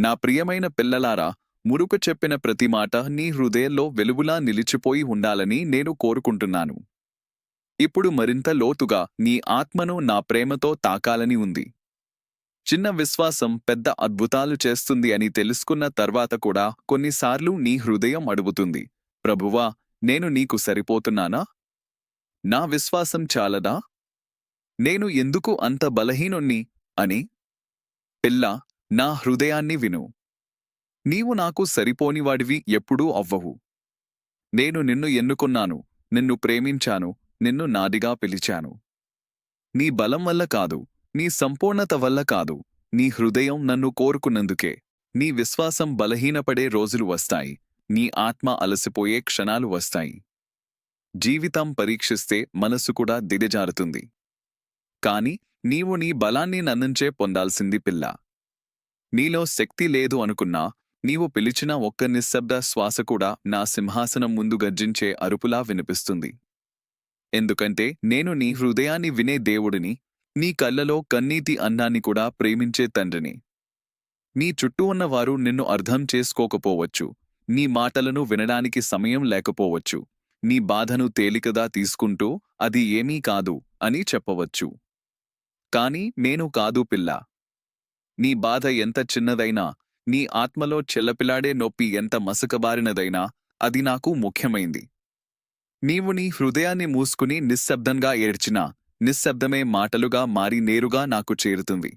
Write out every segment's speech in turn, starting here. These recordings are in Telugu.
నా ప్రియమైన పిల్లలారా మురుకు చెప్పిన ప్రతి మాట నీ హృదయంలో వెలుగులా నిలిచిపోయి ఉండాలని నేను కోరుకుంటున్నాను. ఇప్పుడు మరింత లోతుగా నీ ఆత్మను నా ప్రేమతో తాకాలని ఉంది. చిన్న విశ్వాసం పెద్ద అద్భుతాలు చేస్తుంది అని తెలుసుకున్న తర్వాత కూడా కొన్నిసార్లు నీ హృదయం అడుగుతుంది. ప్రభువా నేను నీకు సరిపోతున్నానా? నా విశ్వాసం చాలదా? నేను ఎందుకు అంత బలహీనుణ్ణి అని. పిల్ల నా హృదయాన్ని విను. నీవు నాకు సరిపోనివాడివి ఎప్పుడూ అవ్వవు. నేను నిన్ను ఎన్నుకున్నాను నిన్ను ప్రేమించాను నిన్ను నాదిగా పిలిచాను. నీ బలం వల్ల కాదు నీ సంపూర్ణత వల్ల కాదు నీ హృదయం నన్ను కోరుకున్నందుకే నీ విశ్వాసం బలహీనపడే రోజులు వస్తాయి నీ ఆత్మ అలసిపోయే క్షణాలు వస్తాయి. జీవితం పరీక్షిస్తే మనసు కూడా దిగజారుతుంది. కాని నీవు నీ బలాన్ని నన్నుంచే పొందాల్సింది పిల్ల. నీలో శక్తి లేదు అనుకున్నా నీవు పిలిచిన ఒక్క నిశ్శబ్ద శ్వాస కూడా నా సింహాసనం ముందు గర్జించే అరుపులా వినిపిస్తుంది. ఎందుకంటే నేను నీ హృదయాన్ని వినే దేవుడిని నీ కళ్ళలో కన్నీటి అన్నాన్ని కూడా ప్రేమించే తండ్రిని. నీ చుట్టూ ఉన్నవారు నిన్ను అర్థం చేసుకోకపోవచ్చు నీ మాటలను వినడానికి సమయం లేకపోవచ్చు నీ బాధను తేలికగా తీసుకుంటూ అది ఏమీ కాదు అని చెప్పవచ్చు. కాని నేను కాదు పిల్ల నీ బాధ ఎంత చిన్నదైనా నీ ఆత్మలో చెల్లపిలాడే నొప్పి ఎంత మసకబారినదైనా అది నాకు ముఖ్యమైంది. నీవు నీ హృదయాన్ని మూసుకుని నిశ్శబ్దంగా ఏడ్చినా నిశ్శబ్దమే మాటలుగా మారి నేరుగా నాకు చేరుతుంది.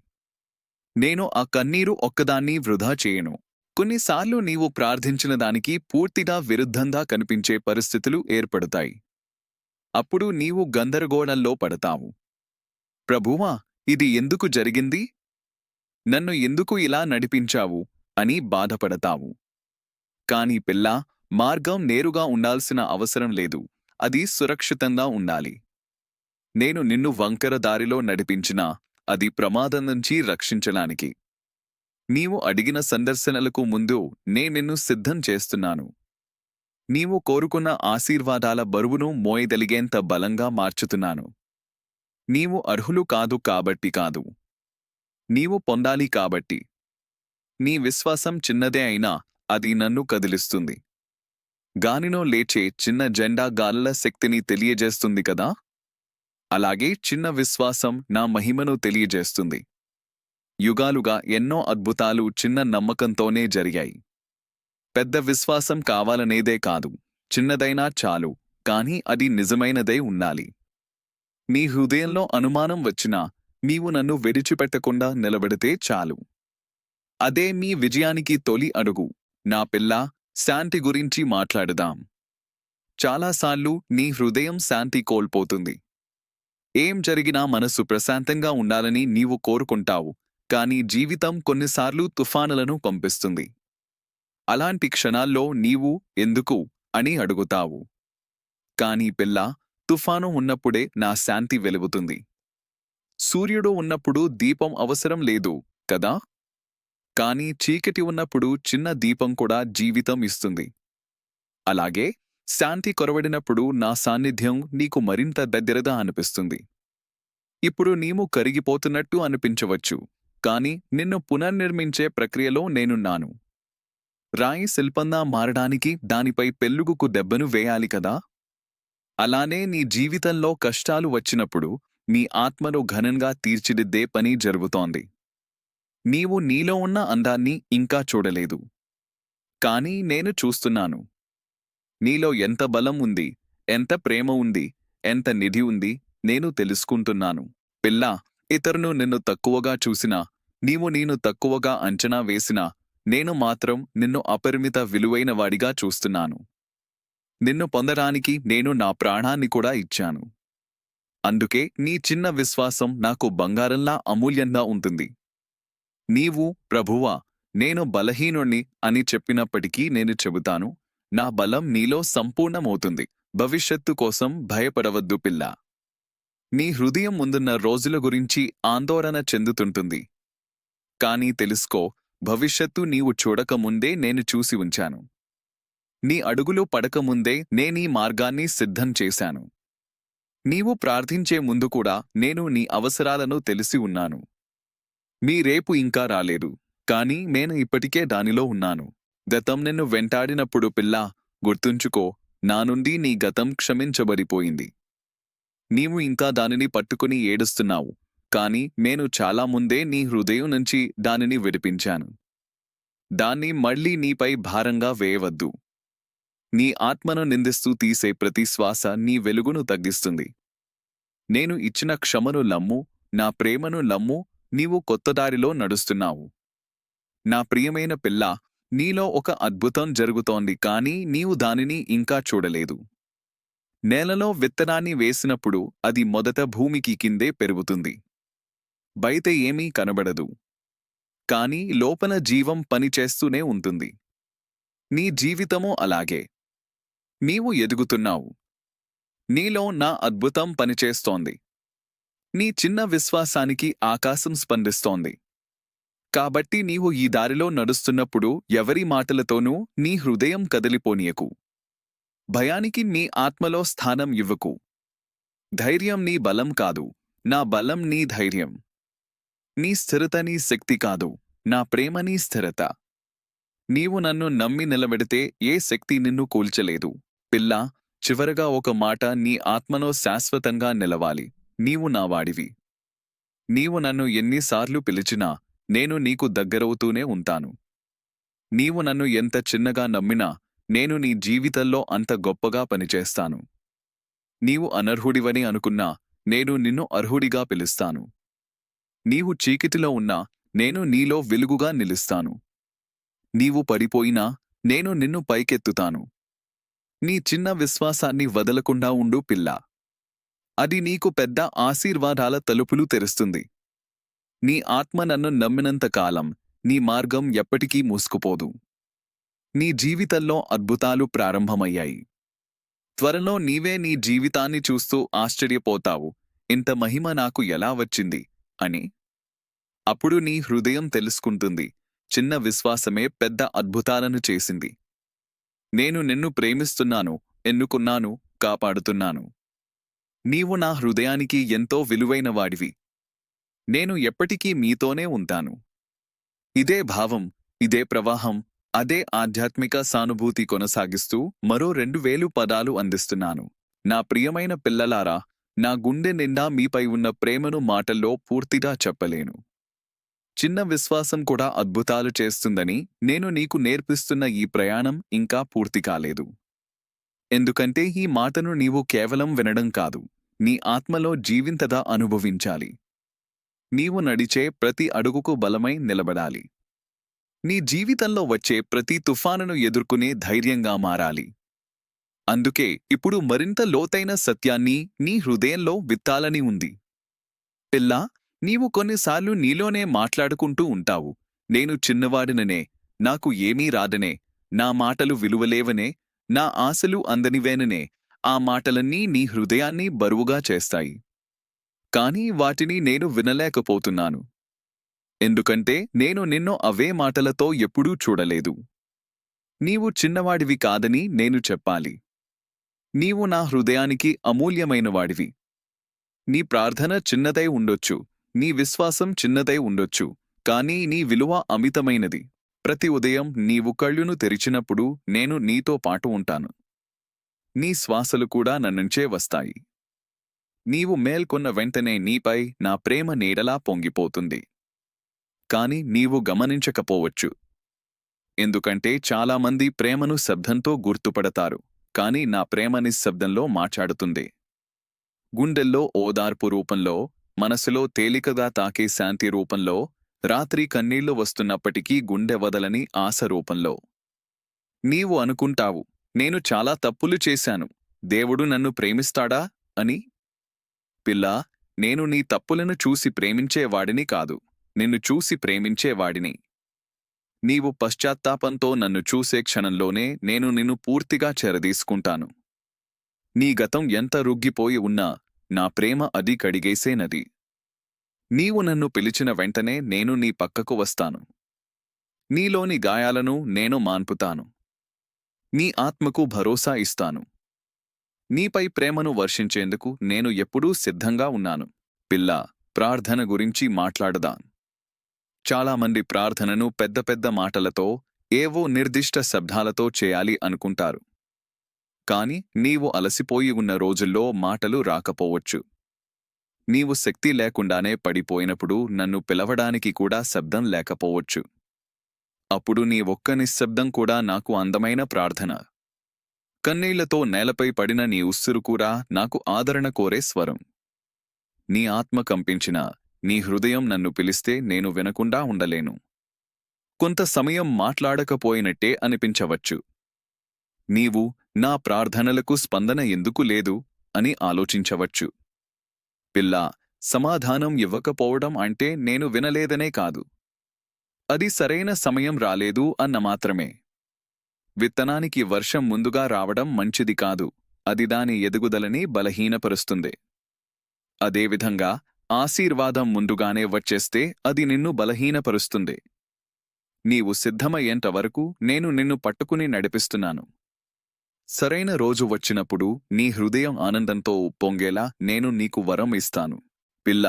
నేను ఆ కన్నీరు ఒక్కదాన్ని వృధా చేయను. కొన్నిసార్లు నీవు ప్రార్థించిన దానికి పూర్తిగా విరుద్ధంగా కనిపించే పరిస్థితులు ఏర్పడతాయి. అప్పుడు నీవు గందరగోళంలో పడతావు. ప్రభువా ఇది ఎందుకు జరిగింది? నన్ను ఎందుకు ఇలా నడిపించావు అని బాధపడతావు. కాని పిల్ల మార్గం నేరుగా ఉండాల్సిన అవసరం లేదు. అది సురక్షితంగా ఉండాలి. నేను నిన్ను వంకర దారిలో నడిపించినా అది ప్రమాదం నుంచి రక్షించడానికి. నీవు అడిగిన సందర్శనలకు ముందు నే నిన్ను సిద్ధం చేస్తున్నాను. నీవు కోరుకున్న ఆశీర్వాదాల బరువును మోయదలిగేంత బలంగా మార్చుతున్నాను. నీవు అర్హులు కాదు కాబట్టి కాదు. నీవు పొందాలి కాబట్టి. నీ విశ్వాసం చిన్నదే అయినా అది నన్ను కదిలిస్తుంది. గానినో లేచే చిన్న జెండా గాలుల శక్తిని తెలియజేస్తుంది కదా? అలాగే చిన్న విశ్వాసం నా మహిమను తెలియజేస్తుంది. యుగాలుగా ఎన్నో అద్భుతాలు చిన్న నమ్మకంతోనే జరిగాయి. పెద్ద విశ్వాసం కావాలనేదే కాదు చిన్నదైనా చాలు కాని అది నిజమైనదే ఉండాలి. నీ హృదయంలో అనుమానం వచ్చినా నీవు నన్ను విడిచిపెట్టకుండా నిలబడితే చాలు. అదే మీ విజయానికి తొలి అడుగు. నా పిల్ల శాంతి గురించి మాట్లాడుదాం. చాలాసార్లు నీ హృదయం శాంతి కోల్పోతుంది. ఏం జరిగినా మనసు ప్రశాంతంగా ఉండాలని నీవు కోరుకుంటావు కానీ జీవితం కొన్నిసార్లు తుఫానులను పంపిస్తుంది అలాంటి క్షణాల్లో నీవు ఎందుకు అని అడుగుతావు. కాని పిల్ల తుఫాను ఉన్నప్పుడే నా శాంతి వెలుగుతుంది. సూర్యుడు ఉన్నప్పుడు దీపం అవసరం లేదు కదా? కాని చీకటి ఉన్నప్పుడు చిన్న దీపం కూడా జీవితం ఇస్తుంది. అలాగే శాంతి కొరవడినప్పుడు నా సాన్నిధ్యం నీకు మరింత దగ్గరగా అనిపిస్తుంది. ఇప్పుడు నీము కరిగిపోతున్నట్టు అనిపించవచ్చు కాని నిన్ను పునర్నిర్మించే ప్రక్రియలో నేనున్నాను రాయి శిల్పంగా మారడానికి దానిపై పెళ్ళుగుకు దెబ్బను వేయాలి కదా? అలానే నీ జీవితంలో కష్టాలు వచ్చినప్పుడు నీ ఆత్మను ఘనంగా తీర్చిదిద్దే పని జరుగుతోంది. నీవు నీలో ఉన్న అందాన్ని ఇంకా చూడలేదు. కాని నేను చూస్తున్నాను. నీలో ఎంత బలం ఉంది ఎంత ప్రేమ ఉంది ఎంత నిధి ఉంది నేను తెలుసుకుంటున్నాను. పిల్లా ఇతరును నిన్ను తక్కువగా చూసినా నీవు నేను తక్కువగా అంచనా వేసినా నేను మాత్రం నిన్ను అపరిమిత విలువైన వాడిగా చూస్తున్నాను. నిన్ను పొందడానికి నేను నా ప్రాణాన్ని కూడా ఇచ్చాను. అందుకే నీ చిన్న విశ్వాసం నాకు బంగారంలా అమూల్యంగా ఉంటుంది. నీవు ప్రభువా నేను బలహీనుణ్ణి అని చెప్పినప్పటికీ నేను చెబుతాను నా బలం నీలో సంపూర్ణమవుతుంది. భవిష్యత్తు కోసం భయపడవద్దు పిల్ల. నీ హృదయం ముందున్న రోజుల గురించి ఆందోళన చెందుతుంటుంది. కానీ తెలుసుకో భవిష్యత్తు నీవు చూడకముందే నేను చూసి ఉంచాను. నీ అడుగులు పడకముందే నేనీ మార్గాన్ని సిద్ధం చేశాను. నీవు ప్రార్థించే ముందు కూడా నేను నీ అవసరాలను తెలిసి ఉన్నాను. మీ రేపు ఇంకా రాలేదు. కాని నేను ఇప్పటికే దానిలో ఉన్నాను. గతం నిన్ను వెంటాడినప్పుడు పిల్ల గుర్తుంచుకో నా నుండి నీ గతం క్షమించబడిపోయింది. నీవు ఇంకా దానిని పట్టుకుని ఏడుస్తున్నావు. కాని నేను చాలా ముందే నీ హృదయం నుంచి దానిని విడిపించాను. దాన్ని మళ్ళీ నీపై భారంగా వేయవద్దు. నీ ఆత్మను నిందిస్తూ తీసే ప్రతి శ్వాస నీ వెలుగును తగ్గిస్తుంది. నేను ఇచ్చిన క్షమను లమ్ము నా ప్రేమను లమ్ము నీవు కొత్త దారిలో నడుస్తున్నావు. నా ప్రియమైన పిల్ల నీలో ఒక అద్భుతం జరుగుతోంది కానీ నీవు దానిని ఇంకా చూడలేదు. నేలలో విత్తనాన్ని వేసినప్పుడు అది మొదట భూమికి కిందే పెరుగుతుంది. బయట ఏమీ కనబడదు. కాని లోపల జీవం పనిచేస్తూనే ఉంటుంది. నీ జీవితము అలాగే. నీవు ఎదుగుతున్నావు. నీలో నా అద్భుతం పనిచేస్తోంది. నీ చిన్న విశ్వాసానికి ఆకాశం స్పందిస్తోంది. కాబట్టి నీవు ఈ దారిలో నడుస్తున్నప్పుడు ఎవరి మాటలతోనూ నీ హృదయం కదిలిపోనీయకు. భయానికి నీ ఆత్మలో స్థానం ఇవ్వకు. ధైర్యం నీ బలం కాదు. నా బలం నీ ధైర్యం. నీ స్థిరత నీ శక్తి కాదు. నా ప్రేమ నీ స్థిరత. నీవు నన్ను నమ్మి నిలబెడితే ఏ శక్తి నిన్ను కూల్చలేదు. పిల్లా చివరగా ఒక మాట నీ ఆత్మలో శాశ్వతంగా నిలవాలి. నీవు నా వాడివి. నీవు నన్ను ఎన్నిసార్లు పిలిచినా నేను నీకు దగ్గరవుతూనే ఉంటాను. నీవు నన్ను ఎంత చిన్నగా నమ్మినా నేను నీ జీవితంలో అంత గొప్పగా పనిచేస్తాను. నీవు అనర్హుడివని అనుకున్నా నేను నిన్ను అర్హుడిగా పిలుస్తాను. నీవు చీకితిలో ఉన్నా నేను నీలో వెలుగుగా నిలుస్తాను. నీవు పడిపోయినా నేను నిన్ను పైకెత్తుతాను. నీ చిన్న విశ్వాసాన్ని వదలకుండా ఉండు పిల్ల. అది నీకు పెద్ద ఆశీర్వాదాల తలుపులు తెరుస్తుంది. నీ ఆత్మ నన్ను నమ్మినంత కాలం నీ మార్గం ఎప్పటికీ మూసుకుపోదు. నీ జీవితంలో అద్భుతాలు ప్రారంభమయ్యాయి. త్వరలో నీవే నీ జీవితాన్ని చూస్తూ ఆశ్చర్యపోతావు. ఇంత మహిమ నాకు ఎలా వచ్చింది? అని. అప్పుడు నీ హృదయం తెలుసుకుంటుంది. చిన్న విశ్వాసమే పెద్ద అద్భుతాలను చేసింది. నేను నిన్ను ప్రేమిస్తున్నాను ఎన్నుకున్నాను కాపాడుతున్నాను. నీవు నా హృదయానికి ఎంతో విలువైన వాడివి. నేను ఎప్పటికీ మీతోనే ఉంటాను. ఇదే భావం ఇదే ప్రవాహం అదే ఆధ్యాత్మిక సానుభూతి కొనసాగిస్తూ మరో రెండు వేలు పదాలు అందిస్తున్నాను. నా ప్రియమైన పిల్లలారా నా గుండె నిండా మీపై ఉన్న ప్రేమను మాటల్లో పూర్తిగా చెప్పలేను. చిన్న విశ్వాసం కూడా అద్భుతాలు చేస్తుందని నేను నీకు నేర్పిస్తున్న ఈ ప్రయాణం ఇంకా పూర్తి కాలేదు. ఎందుకంటే ఈ మాటను నీవు కేవలం వినడం కాదు నీ ఆత్మలో జీవింతదా అనుభవించాలి. నీవు నడిచే ప్రతి అడుగుకు బలమై నిలబడాలి. నీ జీవితంలో వచ్చే ప్రతి తుఫానును ఎదుర్కొనే ధైర్యంగా మారాలి. అందుకే ఇప్పుడు మరింత లోతైన సత్యాన్ని నీ హృదయంలో విత్తాలని ఉంది. పిల్లా నీవు కొన్నిసార్లు నీలోనే మాట్లాడుకుంటూ ఉంటావు. నేను చిన్నవాడిననే నాకు ఏమీ రాదనే నా మాటలు విలువలేవనే నా ఆశలు అందనివేననే ఆ మాటలన్నీ నీ హృదయాన్ని బరువుగా చేస్తాయి. కానీ వాటిని నేను వినలేకపోతున్నాను. ఎందుకంటే నేను నిన్ను అవే మాటలతో ఎప్పుడూ చూడలేదు. నీవు చిన్నవాడివి కాదని నేను చెప్పాలి. నీవు నా హృదయానికి అమూల్యమైనవాడివి. నీ ప్రార్థన చిన్నదై ఉండొచ్చు. నీ విశ్వాసం చిన్నదై ఉండొచ్చు కానీ నీ విలువ అమితమైనది. ప్రతి ఉదయం నీవు కళ్ళును తెరిచినప్పుడు నేను నీతో పాటు ఉంటాను. నీ శ్వాసలు కూడా నన్నుంచే వస్తాయి. నీవు మేల్కొన్న వెంటనే నీపై నా ప్రేమ నీడలా పొంగిపోతుంది. కాని నీవు గమనించకపోవచ్చు. ఎందుకంటే చాలామంది ప్రేమను శబ్దంతో గుర్తుపడతారు కాని నా ప్రేమ నిశ్శబ్దంలో మాట్లాడుతుంది. గుండెల్లో ఓదార్పు రూపంలో మనసులో తేలికగా తాకే శాంతి రూపంలో రాత్రి కన్నీళ్ళు వస్తున్నప్పటికీ గుండె వదలని ఆశ రూపంలో. నీవు అనుకుంటావు నేను చాలా తప్పులు చేశాను దేవుడు నన్ను ప్రేమిస్తాడా? అని. పిల్లా నేను నీ తప్పులను చూసి ప్రేమించేవాడిని కాదు నిన్ను చూసి ప్రేమించేవాడిని. నీవు పశ్చాత్తాపంతో నన్ను చూసే క్షణంలోనే నేను నిన్ను పూర్తిగా చెరదీసుకుంటాను. నీ గతం ఎంత రుగ్గిపోయి ఉన్నా నా ప్రేమ అది కడిగేసేనది నీవు నన్ను పిలిచిన వెంటనే నేను నీ పక్కకు వస్తాను. నీలోని గాయాలను నేను మాన్పుతాను. నీ ఆత్మకు భరోసా ఇస్తాను. నీపై ప్రేమను వర్షించేందుకు నేను ఎప్పుడూ సిద్ధంగా ఉన్నాను. పిల్ల ప్రార్థన గురించి మాట్లాడదాం? చాలామంది ప్రార్థనను పెద్ద పెద్ద మాటలతో ఏవో నిర్దిష్ట శబ్దాలతో చేయాలి అనుకుంటారు. కాని నీవు అలసిపోయి ఉన్న రోజుల్లో మాటలు రాకపోవచ్చు. నీవు శక్తి లేకుండానే పడిపోయినప్పుడు నన్ను పిలవడానికి కూడా శబ్దం లేకపోవచ్చు. అప్పుడు నీ ఒక్క నిశ్శబ్దం కూడా నాకు అందమైన ప్రార్థన. కన్నీళ్ళతో నేలపై పడిన నీ ఉస్సురు కూడా నాకు ఆదరణ కోరే స్వరం. నీ ఆత్మ కంపించిన నీ హృదయం నన్ను పిలిస్తే నేను వినకుండా ఉండలేను. కొంత సమయం మాట్లాడకపోయినట్టే అనిపించవచ్చు. నీవు నా ప్రార్థనలకు స్పందన ఎందుకు లేదు అని ఆలోచించవచ్చు. పిల్ల సమాధానం ఇవ్వకపోవడం అంటే నేను వినలేదనే కాదు. అది సరైన సమయం రాలేదు అన్న మాత్రమే. విత్తనానికి వర్షం ముందుగా రావడం మంచిది కాదు అది దాని ఎదుగుదలని బలహీనపరుస్తుంది. అదేవిధంగా ఆశీర్వాదం ముందుగానే వచ్చేస్తే అది నిన్ను బలహీనపరుస్తుంది. నీవు సిద్ధమయ్యేంతవరకు నేను నిన్ను పట్టుకుని నడిపిస్తున్నాను. సరైన రోజు వచ్చినప్పుడు నీ హృదయం ఆనందంతో ఉప్పొంగేలా నేను నీకు వరం ఇస్తాను. పిల్ల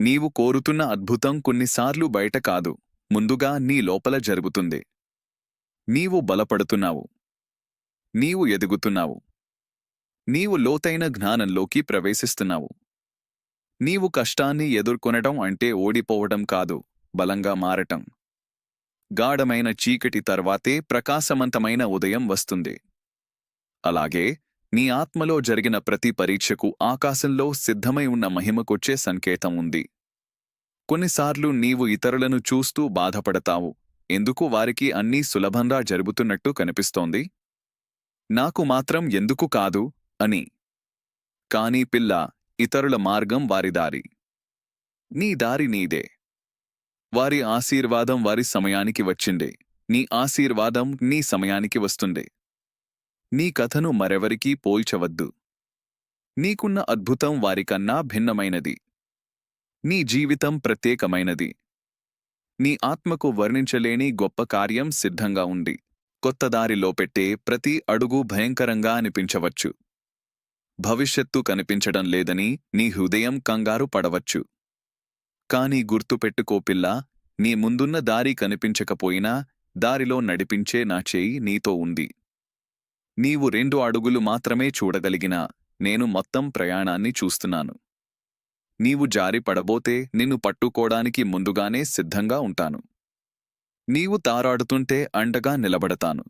నీవు కోరుతున్న అద్భుతం కొన్నిసార్లు బయట కాదు. ముందుగా నీ లోపల జరుగుతుంది. నీవు బలపడుతున్నావు. నీవు ఎదుగుతున్నావు. నీవు లోతైన జ్ఞానంలోకి ప్రవేశిస్తున్నావు. నీవు కష్టాన్ని ఎదుర్కొనడం అంటే ఓడిపోవడం కాదు బలంగా మారటం. గాఢమైన చీకటి తర్వాతే ప్రకాశవంతమైన ఉదయం వస్తుంది. అలాగే నీ ఆత్మలో జరిగిన ప్రతి పరీక్షకు ఆకాశంలో సిద్ధమై ఉన్న మహిమకొచ్చే సంకేతం ఉంది. కొన్నిసార్లు నీవు ఇతరులను చూస్తూ బాధపడతావు. ఎందుకు వారికి అన్నీ సులభంగా జరుగుతున్నట్టు కనిపిస్తోంది? నాకు మాత్రం ఎందుకు కాదు అని. కానీ పిల్ల ఇతరుల మార్గం వారి దారి. నీ దారి నీదే. వారి ఆశీర్వాదం వారి సమయానికి వచ్చిండే నీ ఆశీర్వాదం నీ సమయానికి వస్తుండే నీ కథను మరెవరికీ పోల్చవద్దు. నీకున్న అద్భుతం వారికన్నా భిన్నమైనది. నీ జీవితం ప్రత్యేకమైనది. నీ ఆత్మకు వర్ణించలేని గొప్ప కార్యం సిద్ధంగా ఉంది. కొత్త దారిలో పెట్టే ప్రతి అడుగు భయంకరంగా అనిపించవచ్చు. భవిష్యత్తు కనిపించడం లేదని నీ హృదయం కంగారు పడవచ్చు. కాని గుర్తుపెట్టుకో పిల్ల నీ ముందున్న దారి కనిపించకపోయినా దారిలో నడిపించే నా చేయి నీతో ఉంది. నీవు రెండు అడుగులు మాత్రమే చూడగలిగినా నేను మొత్తం ప్రయాణాన్ని చూస్తున్నాను. నీవు జారి పడబోతే నిన్ను పట్టుకోడానికి ముందుగానే సిద్ధంగా ఉంటాను. నీవు తారాడుతుంటే అండగా నిలబడతాను.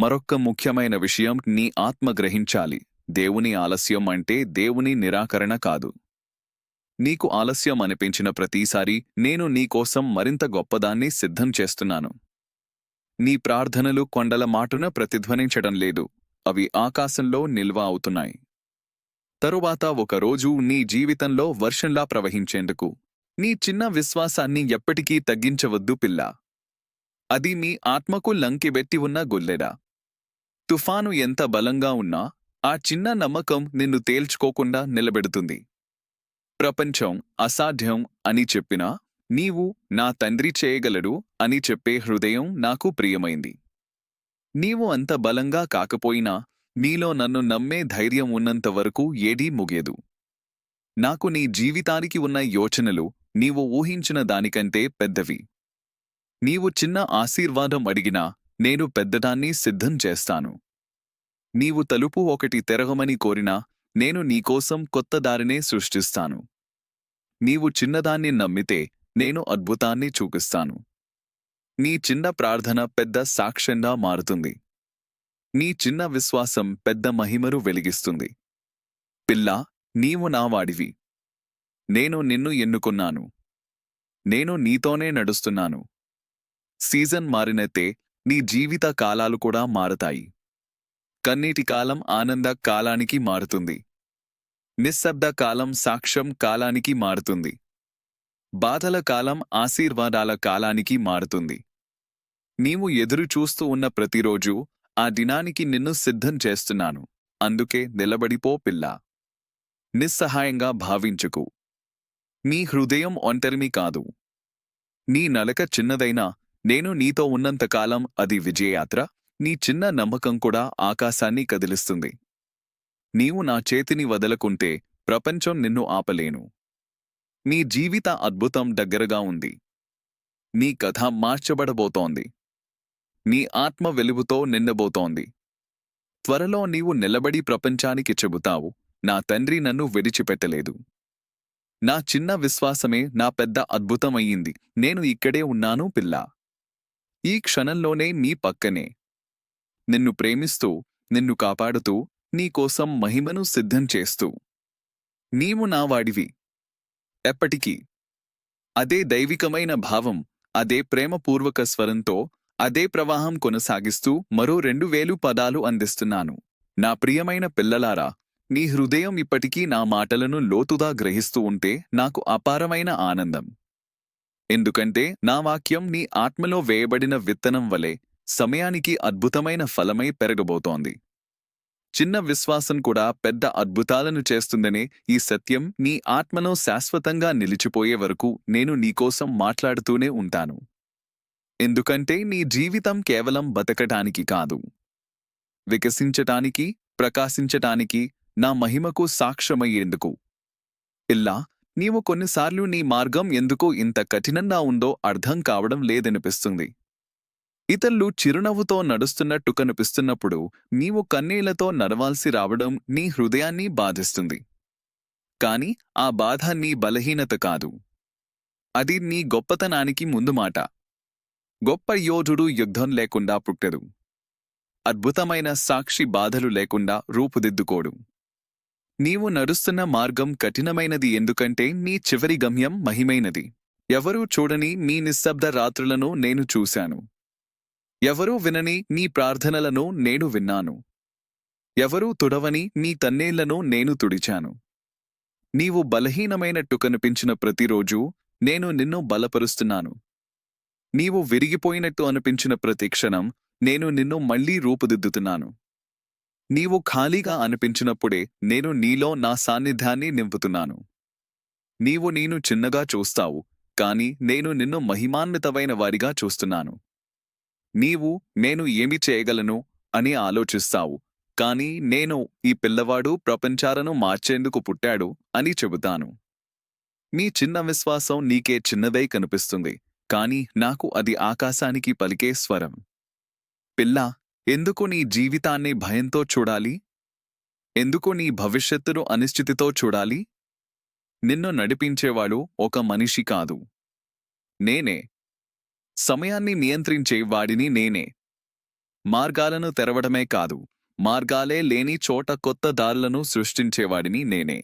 మరొక్క ముఖ్యమైన విషయం నీ ఆత్మ గ్రహించాలి. దేవుని ఆలస్యం అంటే దేవుని నిరాకరణ కాదు. నీకు ఆలస్యం అనిపించిన ప్రతిసారి నేను నీకోసం మరింత గొప్పదాన్ని సిద్ధం చేస్తున్నాను. నీ ప్రార్థనలు కొండల మాటున ప్రతిధ్వనించడం లేదు. అవి ఆకాశంలో నిల్వ అవుతున్నాయి. తరువాత ఒకరోజు నీ జీవితంలో వర్షంలా ప్రవహించేందుకు. నీ చిన్న విశ్వాసాన్ని ఎప్పటికీ తగ్గించవద్దు పిల్ల. అది మీ ఆత్మకు లంకిబెట్టి ఉన్న గుల్లెడా. తుఫాను ఎంత బలంగా ఉన్నా ఆ చిన్న నమ్మకం నిన్ను తేల్చుకోకుండా నిలబెడుతుంది. ప్రపంచం అసాధ్యం అని చెప్పినా నీవు నా తండ్రి చేయగలడు అని చెప్పే హృదయం నాకు ప్రియమైంది. నీవు అంత బలంగా కాకపోయినా నీలో నన్ను నమ్మే ధైర్యం ఉన్నంత వరకు ఏడీ ముగేదు నాకు నీ జీవితానికి ఉన్న యోచనలు నీవు ఊహించిన దానికంటే పెద్దవి. నీవు చిన్న ఆశీర్వాదం అడిగినా నేను పెద్దదాన్ని సిద్ధం చేస్తాను. నీవు తలుపు ఒకటి తెరగమని కోరినా నేను నీకోసం కొత్త దారినే సృష్టిస్తాను. నీవు చిన్నదాన్ని నమ్మితే నేను అద్భుతాన్ని చూపిస్తాను. నీ చిన్న ప్రార్థన పెద్ద సాక్ష్యంగా మారుతుంది. నీ చిన్న విశ్వాసం పెద్ద మహిమరు వెలిగిస్తుంది. పిల్ల నీవు నావాడివి నేను నిన్ను ఎన్నుకున్నాను. నేను నీతోనే నడుస్తున్నాను. సీజన్ మారినతే నీ జీవిత కాలాలు కూడా మారతాయి. కన్నీటి కాలం ఆనంద కాలానికి మారుతుంది. నిశ్శబ్ద కాలం సాక్ష్యం కాలానికి మారుతుంది. బాధల కాలం ఆశీర్వాదాల కాలానికి మారుతుంది. నీవు ఎదురు చూస్తూ ఉన్న ప్రతిరోజు ఆ దినానికి నిన్ను సిద్ధం చేస్తున్నాను. అందుకే నిలబడిపో పిల్ల. నిస్సహాయంగా భావించుకు. నీ హృదయం ఒంటరిమి కాదు. నీ నలక చిన్నదైనా నేను నీతో ఉన్నంతకాలం అది విజయయాత్ర నీ చిన్న నమ్మకం కూడా ఆకాశాన్ని కదిలిస్తుంది. నీవు నా చేతిని వదలకుంటే ప్రపంచం నిన్ను ఆపలేను. నీ జీవిత అద్భుతం దగ్గరగా ఉంది. నీ కథ మార్చబడబోతోంది. నీ ఆత్మ వెలుగుతో నిండబోతోంది. త్వరలో నీవు నిలబడి ప్రపంచానికి చెబుతావు నా తండ్రి నన్ను విడిచిపెట్టలేదు. నా చిన్న విశ్వాసమే నా పెద్ద అద్భుతమయ్యింది. నేను ఇక్కడే ఉన్నాను పిల్లా. ఈ క్షణంలోనే నీ పక్కనే. నిన్ను ప్రేమిస్తూ నిన్ను కాపాడుతూ నీకోసం మహిమను సిద్ధం చేస్తూ. నీవు నా వాడివి ఎప్పటికీ. అదే దైవికమైన భావం అదే ప్రేమపూర్వక స్వరంతో అదే ప్రవాహం కొనసాగిస్తూ మరో రెండు వేలు పదాలు అందిస్తున్నాను. నా ప్రియమైన పిల్లలారా నీ హృదయం ఇప్పటికీ నా మాటలను లోతుగా గ్రహిస్తూ ఉంటే నాకు అపారమైన ఆనందం. ఎందుకంటే నా వాక్యం నీ ఆత్మలో వేయబడిన విత్తనం వలె సమయానికి అద్భుతమైన ఫలమై పెరగబోతోంది. చిన్న విశ్వాసం కూడా పెద్ద అద్భుతాలను చేస్తుందనే ఈ సత్యం నీ ఆత్మలో శాశ్వతంగా నిలిచిపోయే వరకు నేను నీకోసం మాట్లాడుతూనే ఉంటాను. ఎందుకంటే నీ జీవితం కేవలం బతకటానికి కాదు. వికసించటానికి ప్రకాశించటానికి నా మహిమకు సాక్ష్యమయ్యేందుకు. ఇల్లా నీవు కొన్నిసార్లు నీ మార్గం ఎందుకు ఇంత కఠినంగా ఉందో అర్థం కావడం లేదనిపిస్తుంది. ఇతరులు చిరునవ్వుతో నడుస్తున్నట్టు కనిపిస్తున్నప్పుడు నీవు కన్నీళ్ళతో నడవాల్సి రావడం నీ హృదయాన్ని బాధిస్తుంది. కాని ఆ బాధ నీ బలహీనత కాదు. అది నీ గొప్పతనానికి ముందు మాట. గొప్ప యోధుడు యుద్ధం లేకుండా పుట్టడు. అద్భుతమైన సాక్షి బాధలు లేకుండా రూపుదిద్దుకోడు. నీవు నడుస్తున్న మార్గం కఠినమైనది ఎందుకంటే నీ చివరి గమ్యం మహిమైనది. ఎవరూ చూడని నీ నిశ్శబ్ద రాత్రులను నేను చూశాను. ఎవరూ వినని నీ ప్రార్థనలను నేను విన్నాను. ఎవరూ తుడవని నీ తన్నేళ్ళను నేను తుడిచాను. నీవు బలహీనమైనట్టు కనిపించిన ప్రతిరోజూ నేను నిన్ను బలపరుస్తున్నాను. నీవు విరిగిపోయినట్టు అనిపించిన ప్రతి క్షణం నేను నిన్ను మళ్ళీ రూపుదిద్దుతున్నాను. నీవు ఖాళీగా అనిపించినప్పుడే నేను నీలో నా సాన్నిధ్యాన్ని నింపుతున్నాను. నీవు నేను చిన్నగా చూస్తావు కాని నేను నిన్ను మహిమాన్వితమైన వారిగా చూస్తున్నాను. నీవు నేను ఏమి చేయగలను అని ఆలోచిస్తావు. కాని నేను ఈ పిల్లవాడు ప్రపంచాలను మార్చేందుకు పుట్టాడు అని చెబుతాను. మీ చిన్న విశ్వాసం నీకే చిన్నదై కనిపిస్తుంది. కాని నాకు అది ఆకాశానికి పలికే స్వరం. పిల్లా ఎందుకు నీ జీవితాన్ని భయంతో చూడాలి? ఎందుకు నీ భవిష్యత్తును అనిశ్చితితో చూడాలి? నిన్ను నడిపించేవాడు ఒక మనిషి కాదు. నేనే సమయాన్ని నియంత్రించే వాడిని నేనే. మార్గాలను తెరవడమే కాదు మార్గాలే లేని చోట కొత్త దారులను సృష్టించేవాడిని నేనే.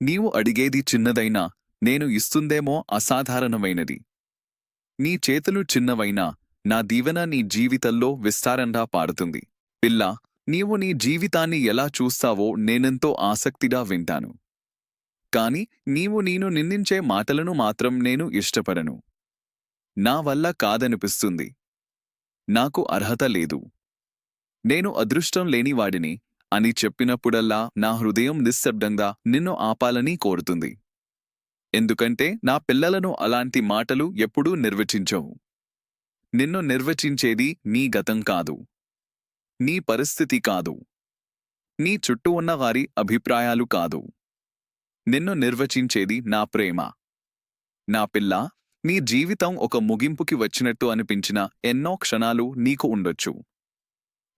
నీవు అడిగేది చిన్నదైనా నేను ఇస్తుందేమో అసాధారణమైనది. నీ చేతులు చిన్నవైనా నా దీవెన నీ జీవితంలో విస్తారంగా పారుతుంది. పిల్ల నీవు నీ జీవితాన్ని ఎలా చూస్తావో నేనెంతో ఆసక్తిగా వింటాను. కాని నీవు నేను నిందించే మాటలను మాత్రం నేను ఇష్టపడను. నా వల్ల కాదనిపిస్తుంది. నాకు అర్హత లేదు. నేను అదృష్టం లేనివాడిని అని చెప్పినప్పుడల్లా నా హృదయం నిశ్శబ్దంగా నిన్ను ఆపాలని కోరుతుంది. ఎందుకంటే నా పిల్లలను అలాంటి మాటలు ఎప్పుడూ నిర్వచించవు. నిన్ను నిర్వచించేది నీ గతం కాదు. నీ పరిస్థితి కాదు. నీ చుట్టూ ఉన్న వారి అభిప్రాయాలు కాదు. నిన్ను నిర్వచించేది నా ప్రేమ. నా పిల్ల నీ జీవితం ఒక ముగింపుకి వచ్చినట్టు అనిపించిన ఎన్నో క్షణాలు నీకు ఉండొచ్చు.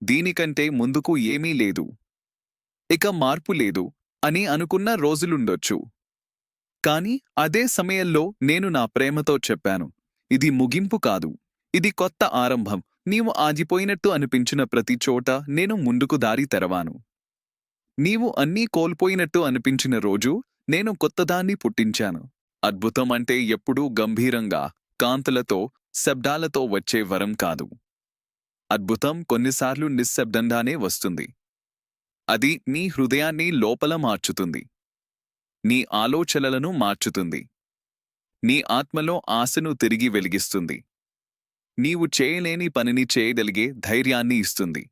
దీనికంటే ముందుకు ఏమీ లేదు. ఇక మార్పు లేదు అని అనుకున్న రోజులుండొచ్చు. కాని అదే సమయంలో నేను నా ప్రేమతో చెప్పాను. ఇది ముగింపు కాదు. ఇది కొత్త ఆరంభం. నీవు ఆగిపోయినట్టు అనిపించిన ప్రతి చోట నేను ముందుకు దారి తెరవాను. నీవు అన్నీ కోల్పోయినట్టు అనిపించిన రోజు నేను కొత్తదాన్ని పుట్టించాను. అద్భుతం అంటే ఎప్పుడూ గంభీరంగా కాంతులతో శబ్దాలతో వచ్చే వరం కాదు. అద్భుతం కొన్నిసార్లు నిశ్శబ్దంగానే వస్తుంది. అది నీ హృదయాన్ని లోపల మార్చుతుంది. నీ ఆలోచనలను మార్చుతుంది. నీ ఆత్మలో ఆశను తిరిగి వెలిగిస్తుంది. నీవు చేయలేని పనిని చేయగలిగే ధైర్యాన్ని ఇస్తుంది.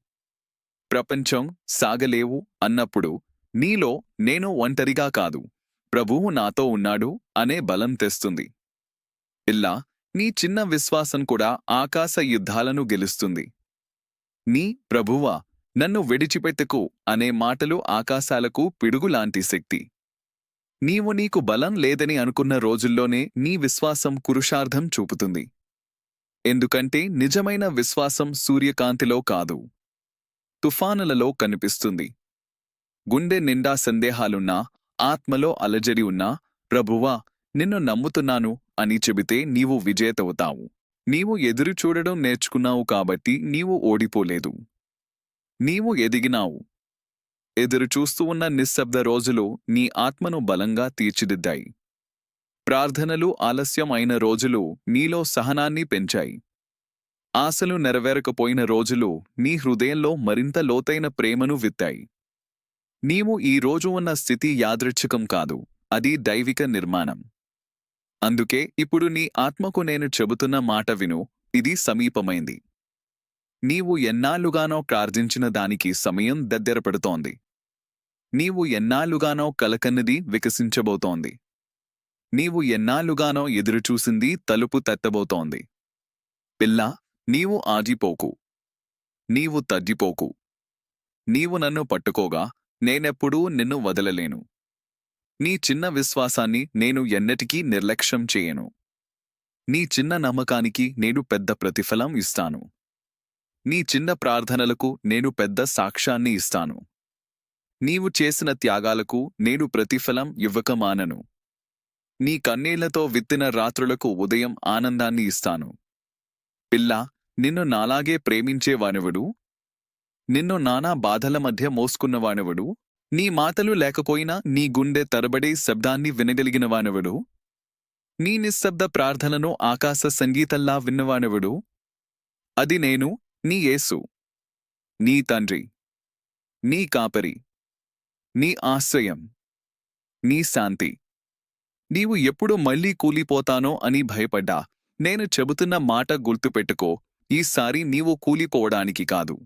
ప్రపంచం సాగలేవు అన్నప్పుడు నీలో నేను ఒంటరిగా కాదు. ప్రభువు నాతో ఉన్నాడు అనే బలం తెస్తుంది. ఇలా నీ చిన్న విశ్వాసం కూడా ఆకాశ యుద్ధాలను గెలుస్తుంది. నీ ప్రభువా నన్ను విడిచిపెట్టుకు అనే మాటలు ఆకాశాలకు పిడుగులాంటి శక్తి. నీవు నీకు బలం లేదని అనుకున్న రోజుల్లోనే నీ విశ్వాసం కురుషార్థం చూపుతుంది. ఎందుకంటే నిజమైన విశ్వాసం సూర్యకాంతిలో కాదు. తుఫానులలో కనిపిస్తుంది. గుండె నిండా సందేహాలున్నా ఆత్మలో అలజడి ఉన్నా ప్రభువా నిన్ను నమ్ముతున్నాను అని చెబితే నీవు విజేతవుతావు. నీవు ఎదురు చూడడం నేర్చుకున్నావు కాబట్టి నీవు ఓడిపోలేదు. నీవు ఎదిగినావు. ఎదురు చూస్తూ ఉన్న నిశ్శబ్ద రోజులు నీ ఆత్మను బలంగా తీర్చిదిద్దాయి. ప్రార్థనలు ఆలస్యం అయిన రోజులు నీలో సహనాన్ని పెంచాయి. ఆశలు నెరవేరకపోయిన రోజులు నీ హృదయంలో మరింత లోతైన ప్రేమను విత్తాయి. నీవు ఈ రోజు ఉన్న స్థితి యాదృచ్ఛికం కాదు. అది దైవిక నిర్మాణం. అందుకే ఇప్పుడు నీ ఆత్మకు నేను చెబుతున్న మాట విను. ఇది సమీపమైంది. నీవు ఎన్నాళ్ళుగానో ప్రార్థించిన దానికి సమయం దగ్గరపడుతోంది. నీవు ఎన్నాళ్ళుగానో కలకన్నది వికసించబోతోంది. నీవు ఎన్నాళ్ళుగానో ఎదురుచూసింది తలుపు తట్టబోతోంది. పిల్లా నీవు ఆగిపోకు. నీవు తగ్గిపోకు. నీవు నన్ను పట్టుకోగా నేనెప్పుడూ నిన్ను వదలలేను. నీ చిన్న విశ్వాసాన్ని నేను ఎన్నటికీ నిర్లక్ష్యం చేయను. నీ చిన్న నమ్మకానికి నేను పెద్ద ప్రతిఫలం ఇస్తాను. నీ చిన్న ప్రార్థనలకు నేను పెద్ద సాక్ష్యాన్ని ఇస్తాను. నీవు చేసిన త్యాగాలకు నేను ప్రతిఫలం ఇవ్వకమానను నీ కన్నీళ్ళతో విత్తిన రాత్రులకు ఉదయం ఆనందాన్ని ఇస్తాను. పిల్లా నిన్ను నాలాగే ప్రేమించేవానెవడు? నిన్ను నానా బాధల మధ్య మోసుకున్నవానెవడు? నీ మాటలు లేకపోయినా నీ గుండె తరబడే శబ్దాన్ని వినగలిగినవానెవడు? నీ నిశ్శబ్ద ప్రార్థనను ఆకాశ సంగీతంలా విన్నవానెవడు? అది నేను నీ యేసు నీ తండ్రి నీ కాపరి నీ ఆశ్రయం నీ శాంతి. నీవు ఎప్పుడు మళ్ళీ కూలిపోతానో అని భయపడ్డా. నేను చెబుతున్న మాట గుర్తుపెట్టుకో. ఈసారి నీవు కూలిపోవడానికి కాదు.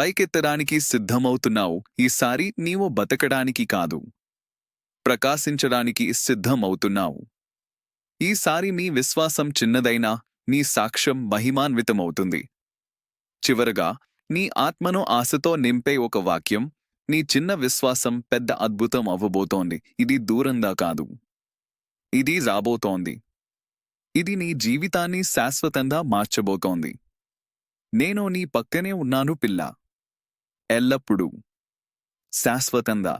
పైకెత్తడానికి సిద్ధమవుతున్నావు. ఈసారి నీవు బతకడానికి కాదు. ప్రకాశించడానికి సిద్ధమవుతున్నావు. ఈసారి మీ విశ్వాసం చిన్నదైనా నీ సాక్ష్యం మహిమాన్వితమవుతుంది. చివరగా నీ ఆత్మను ఆశతో నింపే ఒక వాక్యం నీ చిన్న విశ్వాసం పెద్ద అద్భుతం అవ్వబోతోంది. ఇది దూరంగా కాదు. ఇది రాబోతోంది. ఇది నీ జీవితాన్ని శాశ్వతంగా మార్చబోతోంది. నేను నీ పక్కనే ఉన్నాను పిల్ల. ఎల్లప్పుడూ శాశ్వతంగా